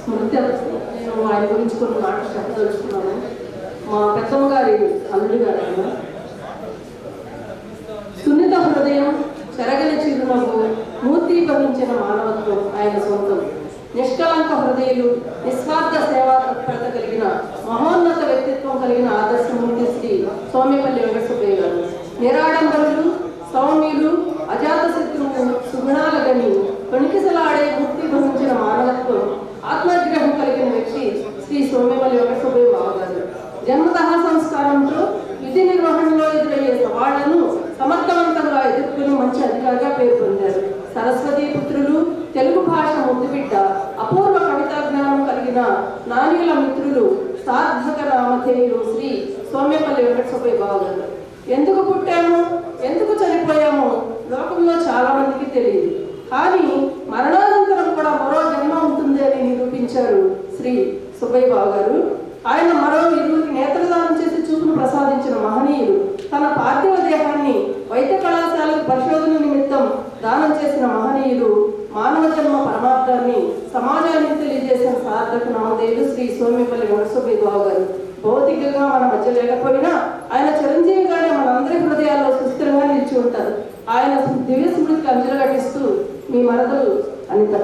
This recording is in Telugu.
స్మృతి నేను ఆయన గురించి కొన్ని మాటలు చెప్పదలుచుకున్నాను. మా పెద్దమ్మ గారి అల్లుడు గారు ఆయన. సున్నిత హృదయం చెరగని చిరునవ్వు మూర్తి భవించిన మానవత్వం ఆయన సొంతం. నిష్కలంక హృదయులు నిస్వార్థ సేవా తత్పరత కలిగిన మహోన్నత వ్యక్తిత్వం కలిగిన ఆదర్శమూర్తి శ్రీ సౌమ్యపల్లి వెంకటసుబ్బయ్య గారు. నిరాడంబరులు సౌమ్యులు అజాత శత్రువు సుగుణాల గని కొణికిసలాడే మూర్తి భవించిన మానవత్వం ఆత్మగ్రహం కలిగిన వ్యక్తి శ్రీ సోమ్యపల్లి వెంకటసుబ్బయ్య బాబు గారు సంస్కారంతో విధి నిర్వహణలో ఎదురయ్యే సవాళ్ళను సమర్థవంతంగా ఎదుర్కొని మంచి అధికారిగా పేరు పొందారు. సరస్వతి పుత్రులు తెలుగు భాష ముద్దుబిడ్డ అపూర్వ కవితా జ్ఞానం కలిగిన నానిల మిత్రులు సార్థక నామధేయులు శ్రీ సోమేపల్లి వెంకటసుబ్బయ్య బాబు బావగారు ఎందుకు పుట్టాము? ఎందుకు చనిపోయాము? లోకంలో చాలా మందికి తెలియదు. కానీ మరణానంతరం కూడా మరో జన్మ ఉంటుంది అని నిరూపించారు శ్రీ సుబ్బయ్య బాబు గారు ఆయన మరో ఇరువురికి నేత్రదానం చేసి చూపును ప్రసాదించిన మహనీయుడు తన పార్థివ దేహాన్ని వైద్య కళాశాలకు పరిశోధన నిమిత్తం దానం చేసిన మహనీయుడు మానవ జన్మ పరమార్థాన్ని సమాజానికి తెలియజేసిన సార్థక నామదేవుడు శ్రీ సోమిపల్లి వెంకటసుబ్బయ్య బాబు గారు. భౌతికంగా మన మధ్య లేకపోయినా ఆయన చిరంజీవిగానే మనందరి హృదయాల్లో సుస్థిరంగా నిలిచి ఉంటారు. ఆయన దివ్య స్మృతికి అంజలు ఘటిస్తూ మీ మరదలు అనిత.